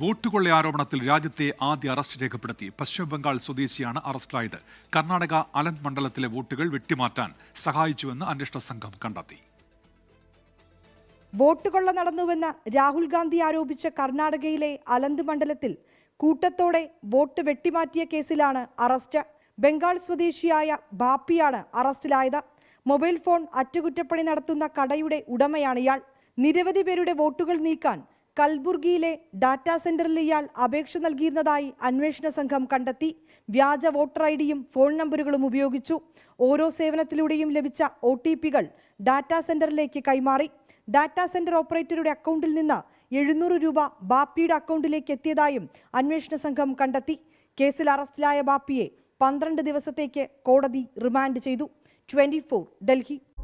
വോട്ടുകൊള്ള ആരോപണത്തിൽ രാജ്യത്തെ ആദ്യ അറസ്റ്റ് രേഖപ്പെടുത്തി. പശ്ചിമബംഗാൾ സ്വദേശിയാണ് അറസ്റ്റിലായത്. കർണാടക അലന്ത് മണ്ഡലത്തിലെ വോട്ടുകൾ വെട്ടിമാറ്റാൻ സഹായിച്ചുവെന്ന് അന്വേഷണ സംഘം കണ്ടെത്തി. വോട്ട് കൊള്ള നടന്നുവെന്ന് രാഹുൽ ഗാന്ധി ആരോപിച്ച കർണാടകയിലെ അലന്ത് മണ്ഡലത്തിൽ കൂട്ടത്തോടെ വോട്ട് വെട്ടിമാറ്റിയ കേസിലാണ് അറസ്റ്റ്. ബംഗാൾ സ്വദേശിയായ ബാപ്പിയാണ് അറസ്റ്റിലായത്. മൊബൈൽ ഫോൺ അറ്റകുറ്റപ്പണി നടത്തുന്ന കടയുടെ ഉടമയാണ് ഇയാൾ. നിരവധി പേരുടെ വോട്ടുകൾ നീക്കാൻ കൽബുർഗിയിലെ ഡാറ്റാ സെന്ററിൽ ഇയാൾ അപേക്ഷ നൽകിയിരുന്നതായി അന്വേഷണ സംഘം കണ്ടെത്തി. വ്യാജ വോട്ടർ ഐ ഡിയും ഫോൺ നമ്പറുകളും ഉപയോഗിച്ചു. ഓരോ സേവനത്തിലൂടെയും ലഭിച്ച ഒ ടി പികൾ ഡാറ്റാ സെന്ററിലേക്ക് കൈമാറി. ഡാറ്റാ സെന്റർ ഓപ്പറേറ്ററുടെ അക്കൗണ്ടിൽ നിന്ന് എഴുന്നൂറ് രൂപ ബാപ്പിയുടെ അക്കൗണ്ടിലേക്ക് എത്തിയതായും അന്വേഷണ സംഘം കണ്ടെത്തി. കേസിൽ അറസ്റ്റിലായ ബാപ്പിയെ പന്ത്രണ്ട് ദിവസത്തേക്ക് കോടതി റിമാൻഡ് ചെയ്തു. ട്വന്റി ഡൽഹി.